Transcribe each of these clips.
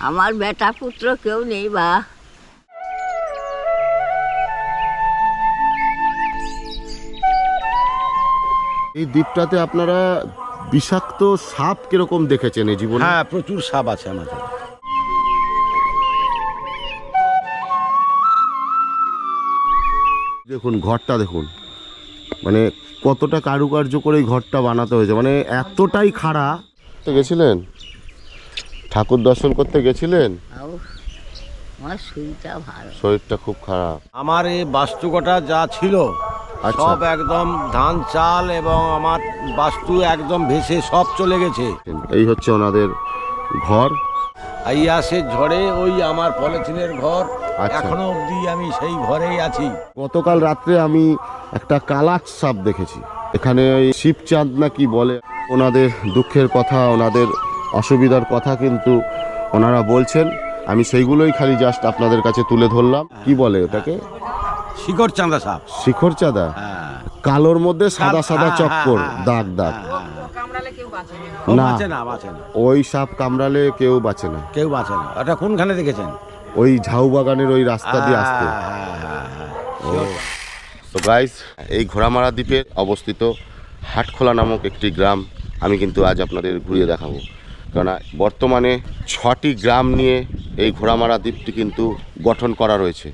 আমার বেটা পুত্র কেউ নেই বা। এই দ্বীপটাতে আপনারা বিষাক্ত সাপ কীরকম দেখেছেন এই জীবনে? হ্যাঁ প্রচুর সাপ আছে আমাদের। দেখুন ঘরটা দেখুন। মানে কতটা কারুকার্য করে এই ঘরটা বানাতে হয়েছে। মানে এতটাই খাড়া। তো গেছিলেন? ঠাকুর দর্শন করতে গেছিলেন? আউ, আমার শরীরটা ভালো। শরীরটা খুব খারাপ। আমার এই বাস্তুকটা যা ছিল আচ্ছা। সব একদম ধান চাল এবং আমার বাস্তু একদম ভেসে সব চলে গেছে। এই হচ্ছে ওনাদের ঘর। এই আসে ঝড়ে ওই আমার পলিথিনের ঘর। আচ্ছা। এখনও অবধি আমি সেই ঘরেই আছি। গতকাল রাত্রে আমি একটা কালাচ সাপ দেখেছি। এখানে ওই শিবচাঁদ না কি বলে ওনাদের দুঃখের কথা ওনাদের অসুবিধার কথা কিন্তু ওনারা বলছেন। আমি সেইগুলোই খালি জাস্ট আপনাদের কাছে তুলে ধরলাম। কি বলে ওটাকে? শিকড় চাঁদা সাপ। শিখর চাঁদা? হ্যাঁ। কালোর মধ্যে সাদা সাদা হ্যাঁ, চক্কর হ্যাঁ, দাগ দাগ। না। ওই সাপ কামড়ালে কেউ বাঁচে না। কেউ বাঁচে না। ওটা কোনখানে দেখেছেন? ওই ঝাউ বাগানের ওই রাস্তা দিয়ে আসতে। হ্যাঁ, হ্যাঁ, হ্যাঁ। তো গাইস এই ঘোড়ামারা দ্বীপে অবস্থিত হাটখোলা নামক একটি গ্রাম। আমি কিন্তু আজ আপনাদের ঘুরিয়ে দেখাবো। কেননা বর্তমানে ছটি গ্রাম নিয়ে এই ঘোড়ামারা দ্বীপটি কিন্তু গঠন করা রয়েছে।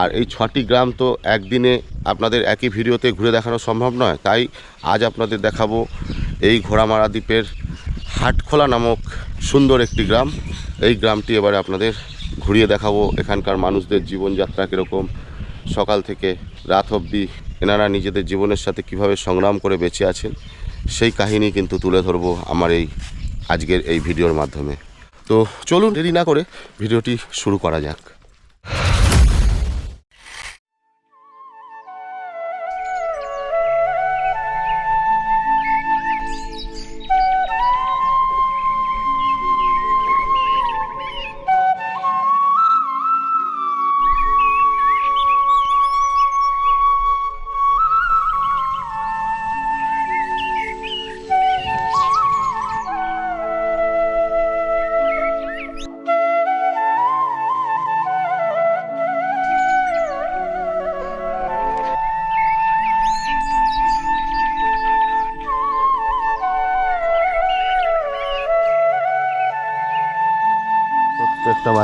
আর এই ছটি গ্রাম তো একদিনে আপনাদের একই ভিডিওতে ঘুরে দেখানো সম্ভব নয়, তাই আজ আপনাদের দেখাবো এই ঘোড়ামারা দ্বীপের হাটখোলা নামক সুন্দর একটি গ্রাম। এই গ্রামটি এবারে আপনাদের ঘুরিয়ে দেখাবো। এখানকার মানুষদের জীবনযাত্রা কীরকম, সকাল থেকে রাত অবধি এনারা নিজেদের জীবনের সাথে কীভাবে সংগ্রাম করে বেঁচে আছেন, সেই কাহিনী কিন্তু তুলে ধরবো আমার এই আজকের এই ভিডিওর মাধ্যমে। তো চলুন দেরি না করে ভিডিওটি শুরু করা যাক।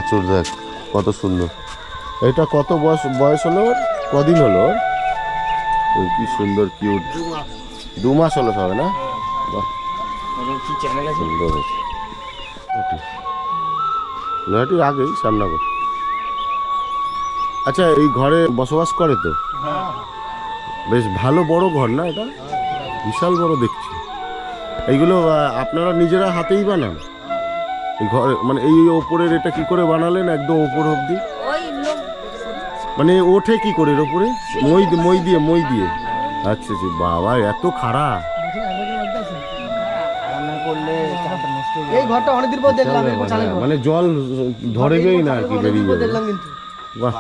প্রত্যেকটা দেখ কত সুন্দর। এটা কত বয়স বয়স হলো? কদিন হলো? কি সুন্দর কিউট দু মাস হলো সবে, না? সুন্দর নয়টির আগেই শ্যামনগর। আচ্ছা এই ঘরে বসবাস করে তো? বেশ ভালো বড় ঘর, না এটা? বিশাল বড় দেখছি। এইগুলো আপনারা নিজেরা হাতেই বানান? এই ঘরে মানে এই ওপরের এটা কি করে বানালেন একদম ওপর অবধি? মানে ওঠে কি করে এর ওপরে? মই মই দিয়ে মই দিয়ে। আচ্ছা আচ্ছা বাবা এত খারাপ এই ঘরটা অনেকদিন পর দেখলাম। মানে জল ধরেবেই না আর কি বেরিয়ে যাবে। বাহ।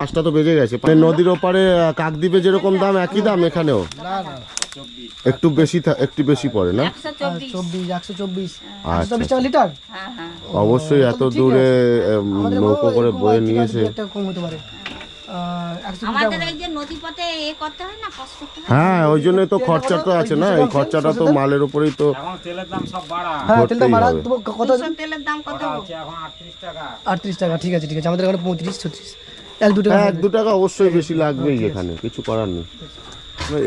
পাঁচটা তো বেজে গেছে। মানে নদীর ওপারে কাকদ্বীপে যেরকম দাম একই দাম এখানেও? না না। একটু বেশি থা- একটু বেশি পড়ে না? চব্বিশ। চব্বিশ একশো চব্বিশ। চব্বিশ টাকা লিটার? হ্যাঁ হ্যাঁ। অবশ্যই এত দূরে নৌকো করে বয়ে নিয়েছে কম হতে পারে। হয় না? কষ্ট করতে হয় হ্যাঁ ওই জন্য তো খরচাটা আছে না? এই খরচাটা তো মালের উপরেই তো হ্যাঁ তেলটা ধরতেই বাড়া। কত তেলের দাম কত আটত্রিশ টাকা। ঠিক আছে ঠিক আছে। আমাদের এখানে পঁয়ত্রিশ ছত্রিশ। এক দু টাকা হ্যাঁ এক দু টাকা অবশ্যই বেশি লাগবেই এখানে কিছু করার নেই।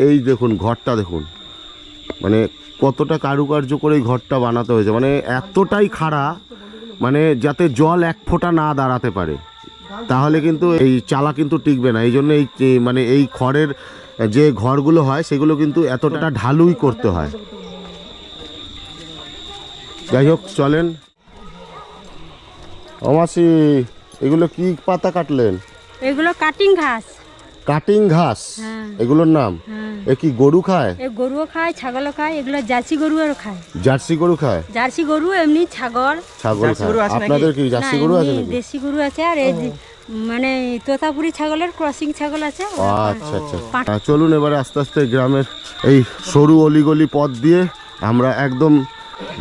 এই দেখুন, ঘরটা দেখুন। মানে কতটা কারুকার্য করে এই ঘরটা বানাতে হয়েছে। মানে এতটাই খাড়া মানে যাতে জল এক ফোঁটা না দাঁড়াতে পারে। তাহলে কিন্তু এই চালা কিন্তু টিকবে না। এই জন্য এই মানে এই খড়ের যে ঘরগুলো হয়, সেগুলো কিন্তু এতটা ঢালুই করতে হয়। যাই হোক, চলেন। অমাসি, এগুলো কি পাতা কাটলেন? এগুলো কাটিং ঘাস। কাটিং ঘাস হ্যাঁ। এগুলোর নাম? হ্যাঁ। এ কি গরু খায়? এ গরুও খায় ছাগলও খায় এগুলো জার্সি গরু গরুও খায়। জার্সি গরু খায়? জার্সি গরু এমনি ছাগল। ছাগল খায়। আপনাদের কি জার্সি গরু আছে নাকি? দেশি গরু আছে আর এই যে মানে তোতাপুরি ছাগলের ক্রসিং ছাগল আছে আচ্ছা আচ্ছা হ্যাঁ, চলুন এবারে আস্তে আস্তে গ্রামের এই সরু অলিগলি পথ দিয়ে আমরা একদম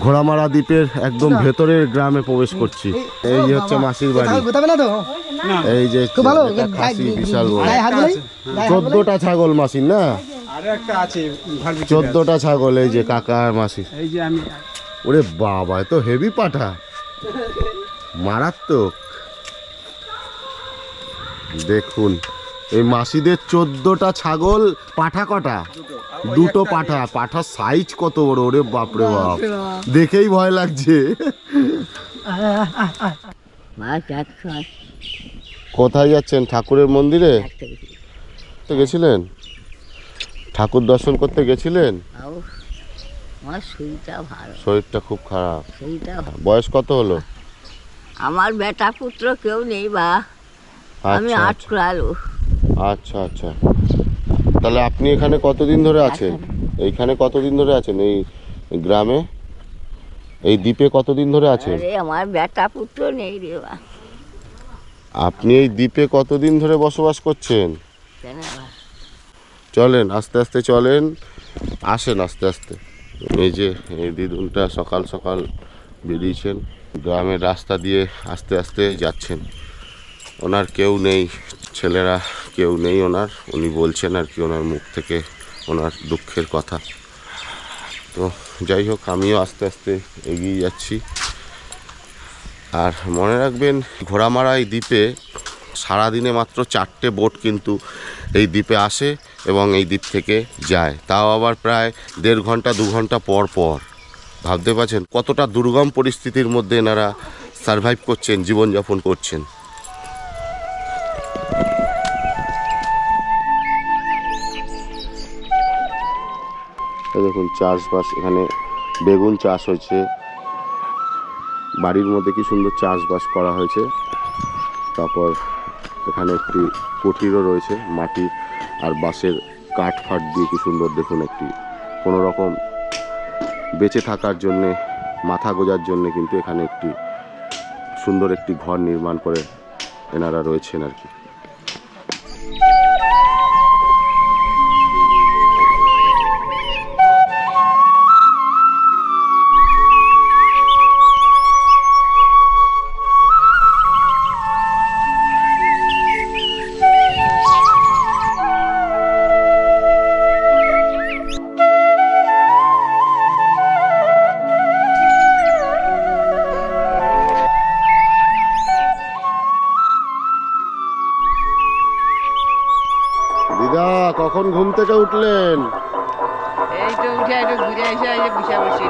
ঘোড়ামারা দ্বীপের একদম ভেতরের গ্রামে প্রবেশ করছি। এই যে হচ্ছে মাসির বাড়ি। এই যে খাসি বিশাল বড়। চোদ্দটা ছাগল মাসির না? আরও একটা আছে ভালো বিক্রি চোদ্দটা ছাগল এই যে কাকা আর মাসির এই যে আমি ওরে বাবা এ তো হেভি পাঠা। মারাত্মক। দেখুন এই মাসিদের চোদ্দটা ছাগল পাঠা কটা? দুটো পাঠা। পাঠার সাইজ কত বড়? ওরে বাপরে বাপ। দেখেই ভয় লাগছে। কোথায় যাচ্ছেন? ঠাকুরের মন্দিরে? গেছিলেন? ঠাকুর দর্শন করতে গেছিলেন? আমার শরীরটা ভালো। শরীরটা খুব খারাপ। শরীরটা। বয়স কত হলো? আমার বেটা পুত্র কেউ নেই বা। আমি আচ্ছা। আট ক্রালো আচ্ছা আচ্ছা। তাহলে আপনি এখানে কতদিন ধরে আছেন? এইখানে কতদিন ধরে আছেন? এই গ্রামে? এই দ্বীপে কতদিন ধরে আছেন? আমার বেটা পুত্র নেই রে আপনি এই দ্বীপে কতদিন ধরে বসবাস করছেন? চলেন আস্তে আস্তে চলেন। আসেন আস্তে আস্তে। এই যে এই দিদুনটা সকাল সকাল বেরিয়েছেন। গ্রামের রাস্তা দিয়ে আস্তে আস্তে যাচ্ছেন। ওনার কেউ নেই, ছেলেরা কেউ নেই ওনার, উনি বলছেন আর কি ওনার মুখ থেকে ওনার দুঃখের কথা। তো যাই হোক, আমিও আস্তে আস্তে এগিয়ে যাচ্ছি। আর মনে রাখবেন ঘোড়ামারা এই দ্বীপে সারাদিনে মাত্র চারটে বোট কিন্তু এই দ্বীপে আসে এবং এই দ্বীপ থেকে যায়। তাও আবার প্রায় দেড় ঘণ্টা, দু ঘণ্টা পর পর। ভাবতে পারছেন কতটা দুর্গম পরিস্থিতির মধ্যে এনারা সারভাইভ করছেন, জীবনযাপন করছেন। দেখুন চাষবাস, এখানে বেগুন চাষ হয়েছে। বাড়ির মধ্যে কি সুন্দর চাষবাস করা হয়েছে। তারপর এখানে একটি কুঠিরও রয়েছে, মাটি আর বাঁশের কাঠ ফাট দিয়ে কি সুন্দর দেখুন একটি। কোনো রকম বেঁচে থাকার জন্যে, মাথা গোজার জন্যে কিন্তু এখানে একটি সুন্দর একটি ঘর নির্মাণ করে এনারা রয়েছেন আর কি। থেকে উঠলেন। এই তো উঠে একটু ঘুরে এসে এই যে বসে বসে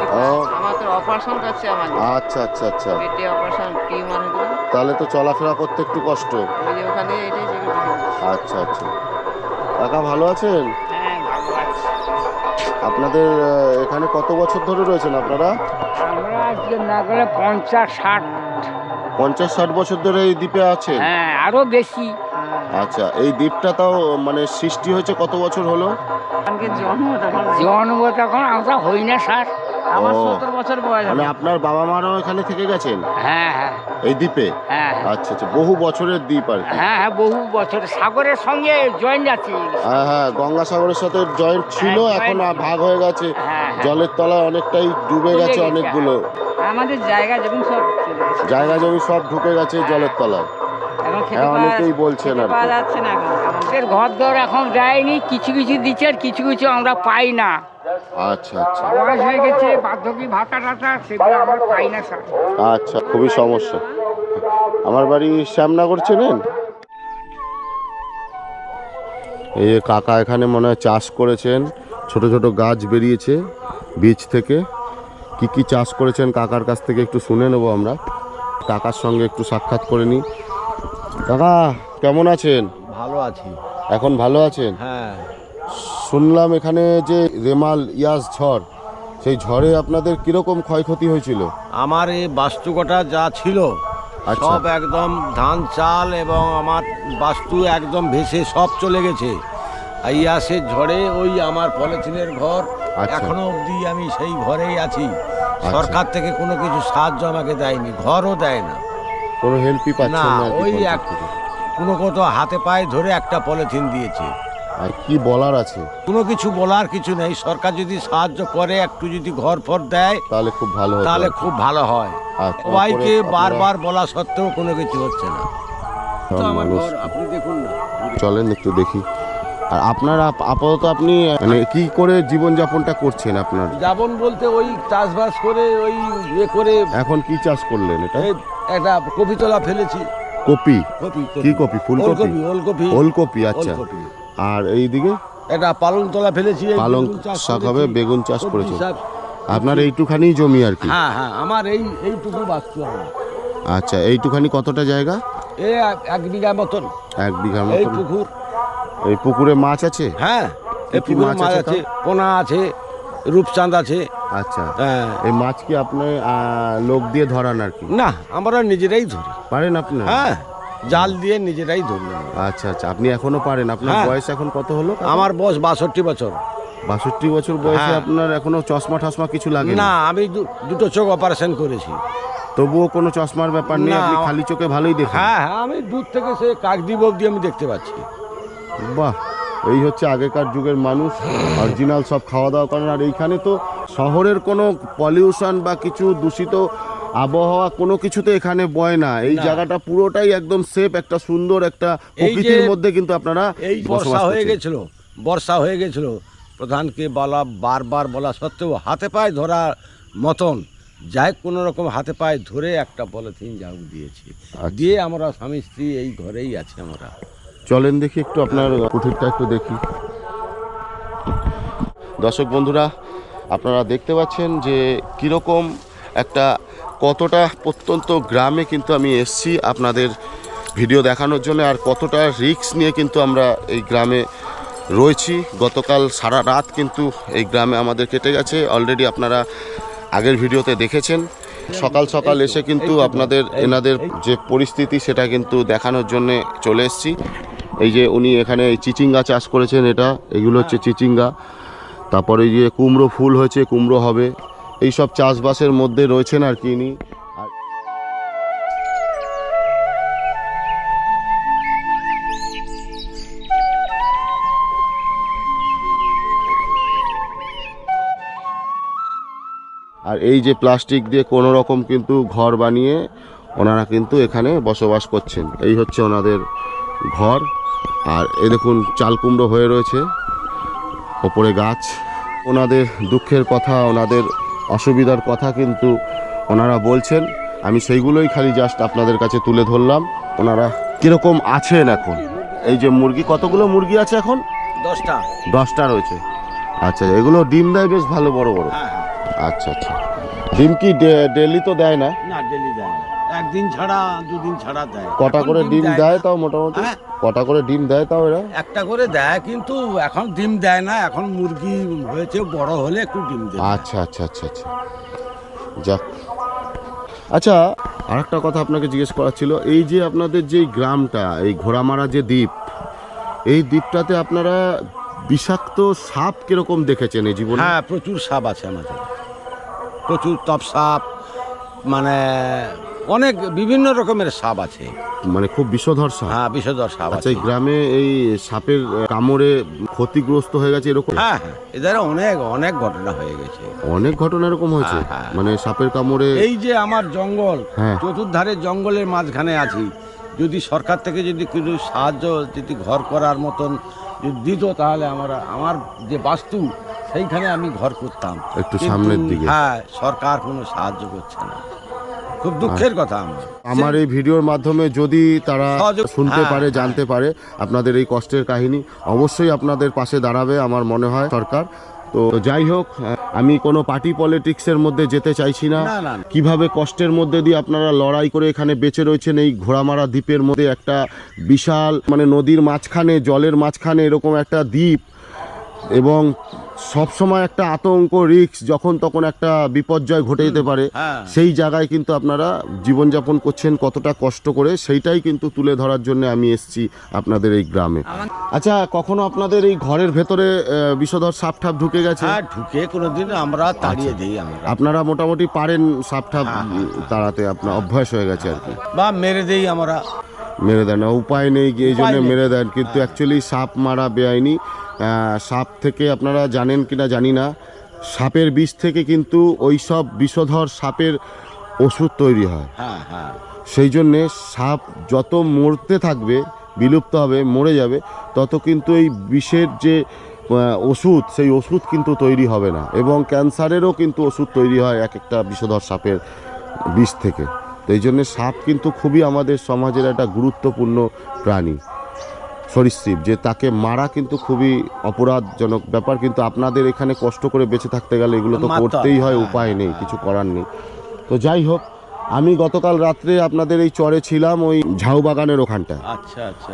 আমার তো অপারেশন করছে আমার। আচ্ছা আচ্ছা আচ্ছা। পেটে অপারেশন টিউমার হয়েছিল তাহলে তো চলাফেরা করতে একটু কষ্ট। ওই যে ওখানে এটাই। আচ্ছা আচ্ছা। কাকা ভালো আছেন? হ্যাঁ ভালো আছি। আপনাদের এখানে কত বছর ধরে রয়েছেন আপনারা? আমরা আজকে না গেলে পঞ্চাশ ষাট। পঞ্চাশ ষাট বছর ধরে এই দ্বীপে আছে হ্যাঁ আরও বেশি। আচ্ছা এই দ্বীপটা তাও মানে সৃষ্টি হয়েছে কত বছর হলো? জন্ম তখন আমরা হই না স্যার। আমার সত্তর বছর বয়স মানে আপনার বাবা মারাও এখানে থেকে গেছেন? হ্যাঁ হ্যাঁ। এই দ্বীপে? হ্যাঁ আচ্ছা আচ্ছা বহু বছরের দ্বীপ আর কি। হ্যাঁ হ্যাঁ বহু বছর। সাগরের সঙ্গে জয়েন্ট আছে হ্যাঁ হ্যাঁ গঙ্গাসাগরের সাথে জয়েন্ট ছিল হ্যাঁ, এখন ভাগ হয়ে গেছে। হ্যাঁ, হ্যাঁ। জলের তলায় অনেকটাই ডুবে গেছে অনেকগুলো। আমাদের জায়গা যেমন সব জায়গা জমি সব ঢুকে গেছে জলের তলায়। এখন খেতে অনেকেই বলছেন আর পাওয়া যাচ্ছে না এখন। আমাদের ঘর দর এখন দেয়নি কিছু কিছু দিচ্ছে আর কিছু কিছু আমরা পাই না। আচ্ছা আচ্ছা। বয়স হয়ে গেছে বার্ধক্য ভাতা টাতা সেগুলো আমরা পাই না স্যার। আচ্ছা খুবই সমস্যা। আমার বাড়ি শ্যামনগর চেনেন? এই যে কাকা এখানে মনে হয় চাষ করেছেন ছোট ছোট গাছ বেরিয়েছে বীজ থেকে। কি কি চাষ করেছেন কাকার কাছ থেকে একটু শুনে নেব আমরা। কাকার সঙ্গে একটু সাক্ষাৎ করে নিই। কাকা কেমন আছেন? ভালো আছি। এখন ভালো আছেন? হ্যাঁ। শুনলাম এখানে যে রেমাল ইয়াস ঝড় সেই ঝড়ে আপনাদের কীরকম ক্ষয়ক্ষতি হয়েছিল? আমার এই বাস্তুকটা যা ছিল আচ্ছা। সব একদম ধান চাল এবং আমার বাস্তু একদম ভেসে সব চলে গেছে। ইয়াসের ঝড়ে ওই আমার পলিথিনের ঘর আচ্ছা। এখনও অবধি আমি সেই ঘরেই আছি। সরকার থেকে কোনো কিছু সাহায্য আমাকে দেয়নি ঘরও দেয় না। কোনো হেল্পই পাচ্ছেন না, ওই এক-। কোনো কত হাতে পায়ে ধরে একটা পলিথিন দিয়েছে। আর কি বলার আছে? কোনো কিছু বলার কিছু নেই। সরকার যদি সাহায্য করে একটু যদি ঘর ফর দেয় তাহলে খুব ভালো তাহলে খুব ভালো হয়। সবাইকে বারবার বলা সত্ত্বেও কোনো কিছু হচ্ছে না। আপনি দেখুন না। চলেন একটু দেখি। আর আপনার আপ- আপাতত আপনি মানে কি করে জীবনযাপনটা করছেন আপনার? যাবন বলতে ওই চাষবাস করে ওই ইয়ে করে এখন কি চাষ করলেন এটা? একটা কপি তোলা ফেলেছি। কপি? কপি কি কপি? ফুলকপি? ওলকপি ওলকপি। আচ্ছা। আর এইদিকে একটা পালং তোলা ফেলেছি পালং শাক হবে বেগুন চাষ করেছি। আপনার এইটুখানি জমি আর কি? হ্যাঁ হ্যাঁ আমার এই এইটুকু বাস্তু আমার। আচ্ছা এইটুখানি কতটা জায়গা? এ এক- বিঘা মতন। এক বিঘার এই পুকুর। এই পুকুরে মাছ আছে? হ্যাঁ এই পুকুরে মাছ আছে পোনা আছে রূপচাঁদ আছে। আচ্ছা। হ্যাঁ। এই মাছ কি আপনি লোক দিয়ে ধরান আর কি? না আমরা নিজেরাই ধরি। পারেন আপনি? হ্যাঁ জাল দিয়ে নিজেরাই ধরি আচ্ছা আচ্ছা আপনি এখনও পারেন। আপনার হ্যাঁ। বয়স এখন কত হলো? আমার বয়স বাষট্টি বছর। বাষট্টি বছর বয়সে হ্যাঁ। আপনার এখনও চশমা টশমা কিছু লাগে না? আমি দুটো চোখ অপারেশন করেছি। তবুও কোনো চশমার ব্যাপার নেই? আপনি খালি চোখে ভালোই দেখেন। হ্যাঁ হ্যাঁ আমি দূর থেকে সে কাকদ্বীপ অব্দি আমি দেখতে পাচ্ছি। বাহ! এই হচ্ছে আগেকার যুগের মানুষ অরিজিনাল সব খাওয়া দাওয়া করেন আর এইখানে তো শহরের কোনো পলিউশন বা কিছু দূষিত আবহাওয়া কোনো কিছুতে এখানে বয় না। এই জায়গাটা পুরোটাই একদম সেফ একটা সুন্দর একটা প্রকৃতির মধ্যে কিন্তু আপনারা এই বসবাস বর্ষা হয়ে গেছিল বর্ষা হয়ে গেছিল। প্রধানকে বলা বারবার বলা সত্ত্বেও হাতে পায়ে ধরার মতন যাই কোনো রকম হাতে পায়ে ধরে একটা পলিথিন যাও দিয়েছি। আচ্ছা। দিয়ে আমরা স্বামী স্ত্রী এই ঘরেই আছি আমরা। চলেন দেখি একটু আপনার কুঠিরটা একটু দেখি। দর্শক বন্ধুরা, আপনারা দেখতে পাচ্ছেন যে কীরকম একটা কতটা প্রত্যন্ত গ্রামে কিন্তু আমি এসছি আপনাদের ভিডিও দেখানোর জন্য আর কতটা রিস্ক নিয়ে কিন্তু আমরা এই গ্রামে রয়েছি। গতকাল সারা রাত কিন্তু এই গ্রামে আমাদের কেটে গেছে। অলরেডি আপনারা আগের ভিডিওতে দেখেছেন। সকাল সকাল এসে কিন্তু আপনাদের, এনাদের যে পরিস্থিতি সেটা কিন্তু দেখানোর জন্য চলে এসেছি। এই যে উনি এখানে চিচিঙ্গা চাষ করেছেন এটা, এগুলো হচ্ছে চিচিঙ্গা। তারপরে যে কুমড়ো ফুল হয়েছে, কুমড়ো হবে। এই সব চাষবাসের মধ্যে রয়েছেন আর কি ইনি। আর এই যে প্লাস্টিক দিয়ে কোনো রকম কিন্তু ঘর বানিয়ে ওনারা কিন্তু এখানে বসবাস করছেন। এই হচ্ছে ওনাদের ঘর। আর এ দেখুন চাল কুমড়ো হয়ে রয়েছে ওপরে গাছ। ওনাদের দুঃখের কথা ওনাদের অসুবিধার কথা কিন্তু ওনারা বলছেন। আমি সেইগুলোই খালি জাস্ট আপনাদের কাছে তুলে ধরলাম। ওনারা কীরকম আছেন এখন? এই যে মুরগি কতগুলো মুরগি আছে এখন? দশটা। দশটা রয়েছে। আচ্ছা এগুলো ডিম দেয় বেশ ভালো বড় বড়। হ্যাঁ হ্যাঁ। আচ্ছা আচ্ছা। ডিম কি ডেলি তো দেয় না? না ডেলি দেয় না। একদিন ছাড়া দুদিন ছাড়া দেয়। কটা করে ডিম দেয় তাও মোটামুটি? হ্যাঁ। কটা করে ডিম দেয় তাও এরা? একটা করে দেয় কিন্তু এখন ডিম দেয় না এখন মুরগি হয়েছে বড় হলে একটু ডিম দেয়। আচ্ছা আচ্ছা আচ্ছা আচ্ছা। যাক। আচ্ছা আর একটা কথা আপনাকে জিজ্ঞেস করার ছিল এই যে আপনাদের যে গ্রামটা এই ঘোড়ামারা যে দ্বীপ এই দ্বীপটাতে আপনারা বিষাক্ত সাপ কীরকম দেখেছেন এই জীবনে? হ্যাঁ প্রচুর সাপ আছে আমাদের। প্রচুর তপ সাপ মানে অনেক বিভিন্ন রকমের সাপ আছে। মানে খুব বিষধর সাপ? হ্যাঁ বিষধর সাপ আচ্ছা আছে। এই গ্রামে এই সাপের কামড়ে ক্ষতিগ্রস্ত হয়ে গেছে এরকম? হ্যাঁ হ্যাঁ। এদের অনেক অনেক ঘটনা হয়ে গেছে। অনেক ঘটনা এরকম হয়েছে? হ্যাঁ, হ্যাঁ। মানে সাপের কামড়ে এই যে আমার জঙ্গল হ্যাঁ। চতুর্ধারে জঙ্গলের মাঝখানে আছি। যদি সরকার থেকে যদি কিছু সাহায্য যদি ঘর করার মতন যদি দিত তাহলে আমরা আমার যে বাস্তু সেইখানে আমি ঘর করতাম। একটু সামনের দিকে। হ্যাঁ সরকার কোনো সাহায্য করছে না। খুব দুঃখের কথা আমার। আমার এই ভিডিওর মাধ্যমে যদি তারা শুনতে হ্যাঁ, পারে জানতে পারে আপনাদের এই কষ্টের কাহিনী অবশ্যই আপনাদের পাশে দাঁড়াবে আমার মনে হয় সরকার। তো যাই হোক আমি কোনো পার্টি পলিটিক্সের মধ্যে যেতে চাইছি না। কীভাবে কষ্টের মধ্যে দিয়ে আপনারা লড়াই করে এখানে বেঁচে রয়েছেন এই ঘোড়ামারা দ্বীপের মধ্যে একটা বিশাল মানে নদীর মাঝখানে জলের মাঝখানে এরকম একটা দ্বীপ এবং সব সময় একটা আতঙ্ক রিস্ক যখন তখন একটা বিপর্যয় ঘটে যেতে পারে হ্যাঁ। সেই জায়গায় কিন্তু আপনারা জীবনযাপন করছেন কতটা কষ্ট করে সেইটাই কিন্তু তুলে ধরার জন্য আমি এসেছি আপনাদের এই গ্রামে। আচ্ছা কখনো আপনাদের এই ঘরের ভেতরে বিষধর সাপ ঠাপ ঢুকে গেছে? হ্যাঁ ঢুকে কোনোদিন আমরা তাড়িয়ে দিই আপনারা মোটামুটি পারেন সাপ ঠাপ তাড়াতে আপনার অভ্যাস হয়ে গেছে আর কি। বা মেরে দেই আমরা। মেরে দেন না উপায় নেই এই জন্য মেরে দেন কিন্তু অ্যাকচুয়ালি সাপ মারা বেআইনি। সাপ থেকে আপনারা জানেন কি না জানি না। সাপের বিষ থেকে কিন্তু ওই সব বিষধর সাপের ওষুধ তৈরি হয়। হ্যাঁ হ্যাঁ। সেই জন্যে সাপ যত মরতে থাকবে বিলুপ্ত হবে মরে যাবে তত কিন্তু এই বিষের যে ওষুধ সেই ওষুধ কিন্তু তৈরি হবে না। এবং ক্যান্সারেরও কিন্তু ওষুধ তৈরি হয় এক একটা বিষধর সাপের বিষ থেকে। তো এই জন্যে সাপ কিন্তু খুবই আমাদের সমাজের একটা গুরুত্বপূর্ণ প্রাণী। সরীসৃপ যে তাকে মারা কিন্তু খুবই অপরাধজনক ব্যাপার কিন্তু আপনাদের এখানে কষ্ট করে বেঁচে থাকতে গেলে এগুলো তো করতেই হয় হ্যাঁ, উপায় নেই কিছু করার নেই। তো যাই হোক আমি গতকাল রাত্রে আপনাদের এই চরে ছিলাম ওই ঝাউ বাগানের ওখানটায় আচ্ছা আচ্ছা।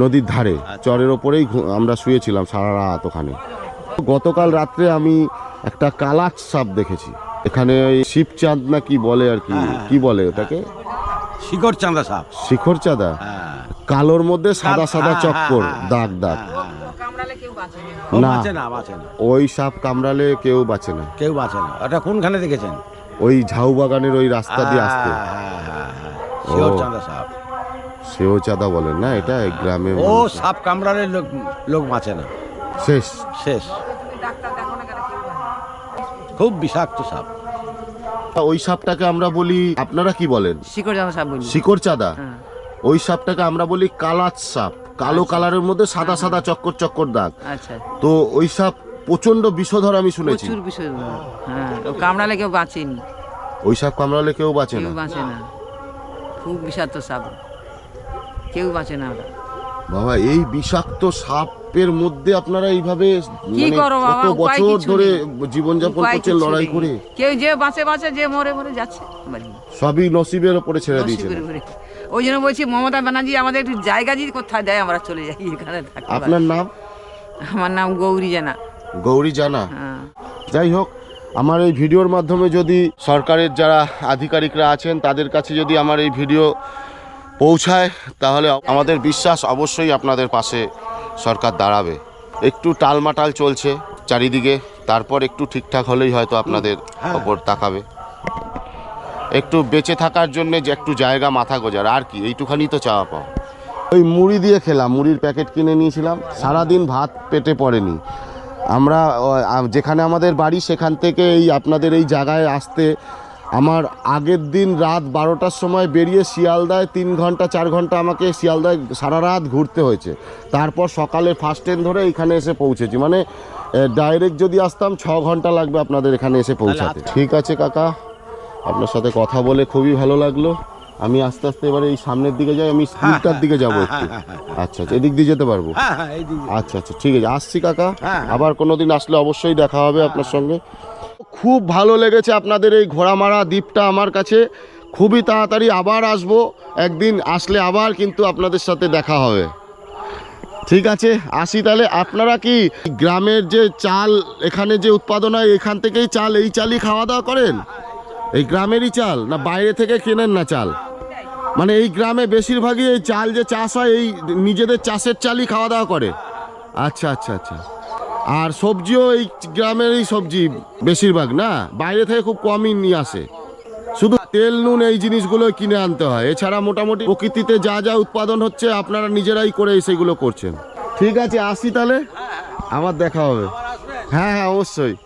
নদীর ধারে। চরের ওপরেই আমরা শুয়েছিলাম সারা রাত ওখানে। গতকাল রাত্রে আমি একটা কালাচ সাপ দেখেছি। এখানে ওই শিবচাঁদ না কি বলে আর কি? কি বলে ওটাকে? শিখর চাঁদা সাপ। শিখর চাঁদা হ্যাঁ। কালোর মধ্যে সাদা সাদা হ্যাঁ, চক্কর হ্যাঁ, হ্যাঁ, দাগ দাগ। না। বাঁচে না বাঁচে না। ওই সাপ কামড়ালে কেউ বাঁচে না। কেউ বাঁচে না। ওটা কোনখানে দেখেছেন? ওই ঝাউ বাগানের ওই রাস্তা দিয়ে আসতে। হ্যাঁ, হ্যাঁ, হ্যাঁ, হ্যাঁ। ও। চাঁদা সাপ। সেও চাঁদা বলেন না এটা গ্রামে ও সাপ কামড়ালে লোক লোক বাঁচে না। শেষ। শেষ। খুব বিষাক্ত সাপ। ওই সাপটাকে আমরা বলি আপনারা কি বলেন? শিকড় জামা সাপ বলি। শিকড় চাঁদা। ওই সাপটাকে আমরা বলি কালাচ সাপ। কালো কালারের মধ্যে সাদা সাদা চক্কর চক্কর দাগ। আচ্ছা। তো ওই সাপ প্রচণ্ড বিষধর আমি শুনেছি। প্রচুর হ্যাঁ। কামড়ালে কেউ বাঁচেনি। ওই সাপ কামড়ালে কেউ বাঁচে কেউ না। বাঁচে না। খুব বিষাক্ত সাপ। কেউ বাঁচে না বাবা এই বিষাক্ত সাপের মধ্যে আপনারা এইভাবে মানে কত বছর ধরে জীবনযাপন করছেন লড়াই করে? কেউ যে বাঁচে বাঁচে যে মরে মরে যাচ্ছে। সবই নসিবের ওপরে ছেড়ে উপরে। ওই জন্য বলছি মমতা ব্যানার্জি আমাদের একটু জায়গা যদি কোথায় দেয় আমরা চলে যাই এখানে আপনার নাম? আমার নাম গৌরী জানা। গৌরী জানা। হ্যাঁ। যাই হোক আমার এই ভিডিওর মাধ্যমে যদি সরকারের যারা আধিকারিকরা আছেন তাদের কাছে যদি আমার এই ভিডিও পৌঁছায় তাহলে আমাদের বিশ্বাস অবশ্যই আপনাদের পাশে সরকার দাঁড়াবে। একটু টালমাটাল চলছে চারিদিকে তারপর একটু ঠিকঠাক হলেই হয়তো আপনাদের ওপর তাকাবে। একটু বেঁচে থাকার জন্য যে একটু জায়গা মাথা গোজার আর কি এইটুখানি তো চাওয়া পাওয়া। ওই মুড়ি দিয়ে খেলাম মুড়ির প্যাকেট কিনে নিয়েছিলাম। সারাদিন ভাত পেটে পড়েনি। আমরা যেখানে আমাদের বাড়ি সেখান থেকে এই আপনাদের এই জায়গায় আসতে আমার আগের দিন রাত বারোটার সময় বেরিয়ে শিয়ালদায় তিন ঘণ্টা চার ঘণ্টা আমাকে শিয়ালদায় সারা রাত ঘুরতে হয়েছে। তারপর সকালে ফার্স্ট ট্রেন ধরে এখানে এসে পৌঁছেছি। মানে ডাইরেক্ট যদি আসতাম ছ ঘণ্টা লাগবে আপনাদের এখানে এসে পৌঁছাতে। ঠিক আছে কাকা আপনার সাথে কথা বলে খুবই ভালো লাগল। আমি আস্তে আস্তে এবারে এই সামনের দিকে যাই আমি স্কুলটার দিকে যাব একটু। আচ্ছা আচ্ছা এদিক দিয়ে যেতে পারব? হ্যাঁ হ্যাঁ আচ্ছা আচ্ছা ঠিক আছে আসছি কাকা। হ্যাঁ। আবার কোনোদিন আসলে অবশ্যই দেখা হবে আপনার সঙ্গে। খুব ভালো লেগেছে আপনাদের এই ঘোড়ামারা দ্বীপটা আমার কাছে। খুবই তাড়াতাড়ি আবার আসব, একদিন আসলে আবার কিন্তু আপনাদের সাথে দেখা হবে। ঠিক আছে, আসি তাহলে। আপনারা কি গ্রামের যে চাল, এখানে যে উৎপাদন হয়, এখান থেকেই চাল, এই চালই খাওয়া দাওয়া করেন? এই গ্রামেরই চাল, না বাইরে থেকে কেনেন না চাল? মানে এই গ্রামে বেশিরভাগই এই চাল যে চাষ হয়, এই নিজেদের চাষের চালই খাওয়া দাওয়া করে। আচ্ছা আচ্ছা আচ্ছা। আর সবজিও এই গ্রামের এই সবজি বেশিরভাগ, না? বাইরে থেকে খুব কমই নিয়ে আসে। শুধু তেল, নুন এই জিনিসগুলো কিনে আনতে হয়। এছাড়া মোটামুটি প্রকৃতিতে যা যা উৎপাদন হচ্ছে আপনারা নিজেরাই করে সেগুলো করছেন। ঠিক আছে, আসি তাহলে? আমার দেখা হবে। হ্যাঁ হ্যাঁ অবশ্যই।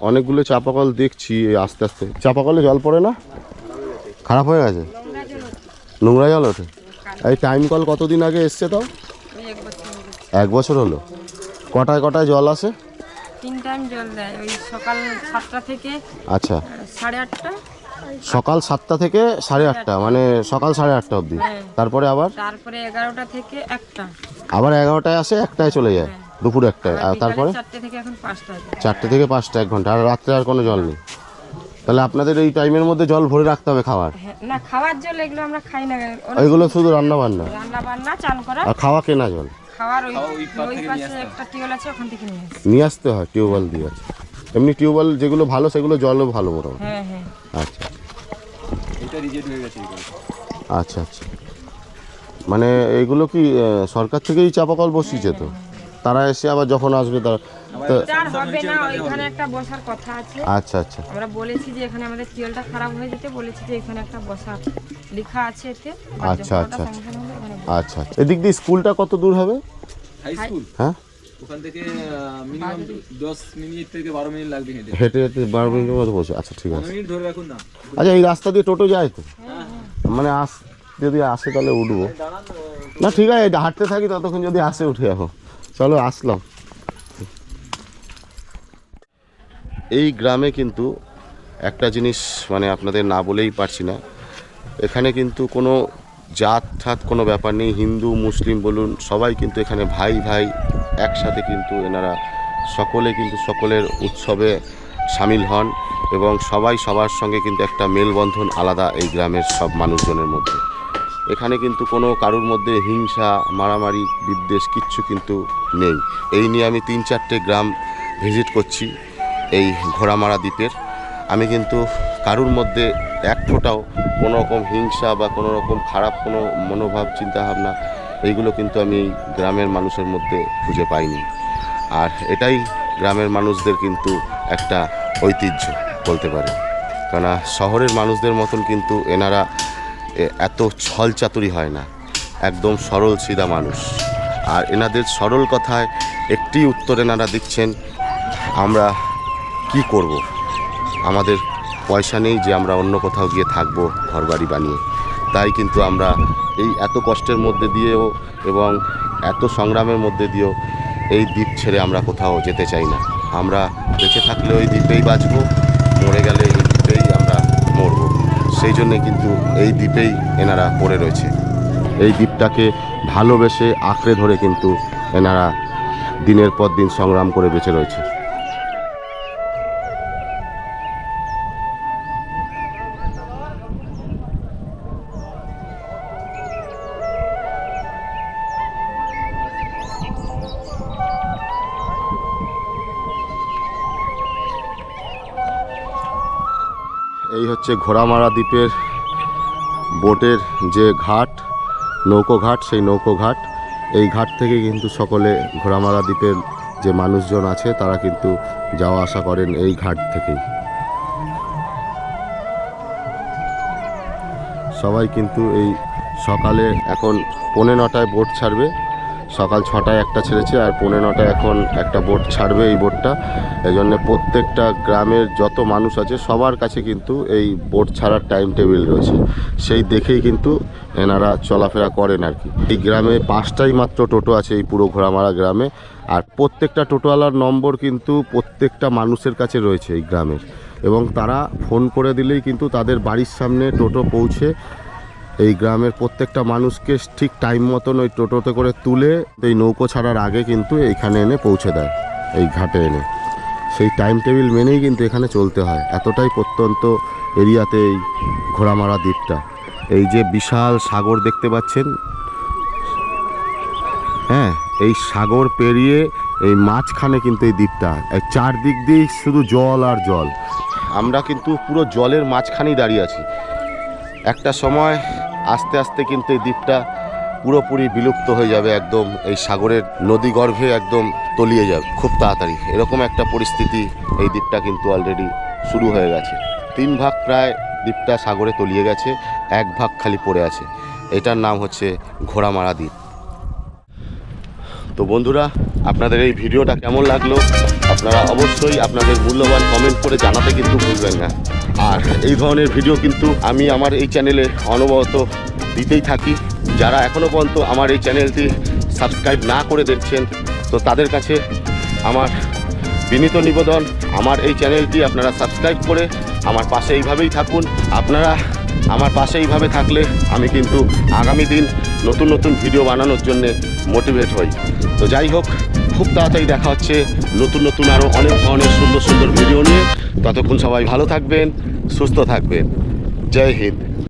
অনেকগুলো চাপা কল দেখছি আস্তে আস্তে। চাপা কলে জল পড়ে না? খারাপ হয়ে গেছে? নোংরা জল ওঠে? এই টাইম কল কতদিন আগে এসছে তাও? এক বছর হলো। কটায় কটায় জল আসে? তিন টাইম জল দেয়। ওই সকাল সাতটা থেকে আচ্ছা। সাড়ে আটটা। সকাল সাতটা থেকে সাড়ে আটটা মানে সকাল সাড়ে আটটা অবধি। তারপরে আবার? তারপরে এগারোটা থেকে একটা। আবার এগারোটায় আসে একটায় চলে যায়। দুপুর একটায়। আর তারপরে? চারটে থেকে পাঁচটা এক ঘণ্টা। আর রাত্রে আর কোনো জল নেই। তাহলে আপনাদের এই টাইমের মধ্যে জল ভরে রাখতে হবে খাওয়ার হ্যাঁ, না খাওয়ার জল এগুলো আমরা খাই না। ওইগুলো শুধু রান্না বান্না রান্না বান্না চান করা। আর খাওয়া কেনা জল? খাওয়ার ওই ওই পাশে একটা টিউবওয়েল আছে ওখান থেকে নিয়ে আসি। নিয়ে আসতে হয় টিউবওয়েল দিয়ে। আছে এমনি টিউবওয়েল যেগুলো ভালো সেগুলো জলও ভালো মোটামুটি। হ্যাঁ হ্যাঁ। আচ্ছা। এটা রিজেক্ট হয়ে গেছে আচ্ছা আচ্ছা। মানে এইগুলো কি সরকার থেকেই চাপাকল বসিয়েছে তো? তারা এসে আবার যখন আসবে তারা তা- আর হবে না ওইখানে একটা বসার কথা আছে। আচ্ছা আচ্ছা। আমরা বলেছি যে এখানে আমাদের টিউবওয়েলটা খারাপ হয়ে যেতে বলেছি যে এখানে একটা বসার লেখা আছে এতে। আচ্ছা, আচ্ছা, আচ্ছা আচ্ছা। এদিক দিয়ে স্কুলটা কত দূর হবে? High school? হ্যাঁ? ওখান থেকে মিনিমাম দশ মিনিট থেকে বারো মিনিট লাগবে হেঁটে। হেঁটে মিনিটের মতো বসে। আচ্ছা ঠিক আছে। মিনিট ধরে রাখুন না। আচ্ছা এই রাস্তা দিয়ে টোটো যায় তো? মানে আস যদি আসে তাহলে উঠবো। না ঠিক আছে হাঁটতে থাকি ততক্ষণ যদি আসে উঠে যাব। চলো, আসলাম। এই গ্রামে কিন্তু একটা জিনিস মানে আপনাদের না বলেই পারছি না। এখানে কিন্তু কোনো জাত ঠাত কোনো ব্যাপার নেই, হিন্দু, মুসলিম বলুন, সবাই কিন্তু এখানে ভাই ভাই একসাথে কিন্তু এনারা সকলে কিন্তু সকলের উৎসবে সামিল হন এবং সবাই সবার সঙ্গে কিন্তু একটা মেলবন্ধন আলাদা এই গ্রামের সব মানুষজনের মধ্যে। এখানে কিন্তু কোনো কারুর মধ্যে হিংসা, মারামারি, বিদ্বেষ কিচ্ছু কিন্তু নেই। এই নিয়ে আমি তিন চারটে গ্রাম ভিজিট করছি এই ঘোড়ামারা দ্বীপের। আমি কিন্তু কারুর মধ্যে এক ফোঁটাও কোনো রকম হিংসা বা কোনো রকম খারাপ কোনো মনোভাব, চিন্তাভাবনা, এইগুলো কিন্তু আমি গ্রামের মানুষের মধ্যে খুঁজে পাইনি। আর এটাই গ্রামের মানুষদের কিন্তু একটা ঐতিহ্য বলতে পারে। কেননা শহরের মানুষদের মতন কিন্তু এনারা এত ছল চাতুরি হয় না। একদম সরল সিধা মানুষ। আর এনাদের সরল কথায় একটি উত্তর এনারা দিচ্ছেন, আমরা কি করব? আমাদের পয়সা নেই যে আমরা অন্য কোথাও গিয়ে থাকব ঘরবাড়ি বানিয়ে। তাই কিন্তু আমরা এই এত কষ্টের মধ্যে দিয়েও এবং এত সংগ্রামের মধ্যে দিয়েও এই দ্বীপ ছেড়ে আমরা কোথাও যেতে চাই না। আমরা বেঁচে থাকলে ওই দ্বীপেই বাঁচবো। সেই জন্যে কিন্তু এই দ্বীপেই এনারা পড়ে রয়েছে। এই দ্বীপটাকে ভালোবেসে আঁকড়ে ধরে কিন্তু এনারা দিনের পর দিন সংগ্রাম করে বেঁচে রয়েছে। এই হচ্ছে ঘোড়ামারা দ্বীপের বোটের যে ঘাট, নৌকো ঘাট, সেই নৌকো ঘাট। এই ঘাট থেকে কিন্তু সকলে ঘোড়ামারা দ্বীপের যে মানুষজন আছে, তারা কিন্তু যাওয়া আসা করেন এই ঘাট থেকেই। সবাই কিন্তু এই সকালে এখন পৌনে নটায় বোট ছাড়বে। সকাল ছটায় একটা ছেড়েছে আর পৌনে নটায় এখন একটা বোট ছাড়বে এই বোটটা। এই জন্য প্রত্যেকটা গ্রামের যত মানুষ আছে, সবার কাছে কিন্তু এই বোট ছাড়ার টাইম টেবিল রয়েছে। সেই দেখেই কিন্তু এনারা চলাফেরা করেন আর কি। এই গ্রামে পাঁচটাই মাত্র টোটো আছে এই পুরো ঘোড়ামারা গ্রামে। আর প্রত্যেকটা টোটোওয়ালার নম্বর কিন্তু প্রত্যেকটা মানুষের কাছে রয়েছে এই গ্রামের। এবং তারা ফোন করে দিলেই কিন্তু তাদের বাড়ির সামনে টোটো পৌঁছে এই গ্রামের প্রত্যেকটা মানুষকে ঠিক টাইম মতন ওই টোটোতে করে তুলে এই নৌকো ছাড়ার আগে কিন্তু এইখানে এনে পৌঁছে দেয়, এই ঘাটে এনে। সেই টাইম টেবিল মেনেই কিন্তু এখানে চলতে হয়। এতটাই প্রত্যন্ত এরিয়াতে এই ঘোড়ামারা দ্বীপটা। এই যে বিশাল সাগর দেখতে পাচ্ছেন? হ্যাঁ এই সাগর পেরিয়ে এই মাঝখানে কিন্তু এই দ্বীপটা। চারদিক দিয়েই শুধু জল আর জল। আমরা কিন্তু পুরো জলের মাঝখানেই দাঁড়িয়ে আছি। একটা সময় আস্তে আস্তে কিন্তু এই দ্বীপটা পুরোপুরি বিলুপ্ত হয়ে যাবে, একদম এই সাগরের নদী গর্ভে একদম তলিয়ে যাবে খুব তাড়াতাড়ি। এরকম একটা পরিস্থিতি এই দ্বীপটা কিন্তু অলরেডি শুরু হয়ে গেছে। তিন ভাগ প্রায় দ্বীপটা সাগরে তলিয়ে গেছে, এক ভাগ খালি পড়ে আছে। এটার নাম হচ্ছে ঘোড়ামারা দ্বীপ। তো বন্ধুরা, আপনাদের এই ভিডিওটা কেমন লাগল? আপনারা অবশ্যই আপনাদের মূল্যবান কমেন্ট করে জানাতে কিন্তু ভুলবেন না। আর এই ধরনের ভিডিও কিন্তু আমি আমার এই চ্যানেলে অনবরত দিতেই থাকি। যারা এখনও পর্যন্ত আমার এই চ্যানেলটি সাবস্ক্রাইব না করে দেখছেন, তো তাদের কাছে আমার বিনীত নিবেদন, আমার এই চ্যানেলটি আপনারা সাবস্ক্রাইব করে আমার পাশে এইভাবেই থাকুন। আপনারা আমার পাশে এইভাবে থাকলে আমি কিন্তু আগামী দিন নতুন নতুন ভিডিও বানানোর জন্য মোটিভেট হই। তো যাই হোক, খুব তাড়াতাড়ি দেখা হচ্ছে নতুন নতুন আরও অনেক ধরনের সুন্দর সুন্দর ভিডিও নিয়ে। ততক্ষণ সবাই ভালো থাকবেন, সুস্থ থাকবেন। জয় হিন্দ।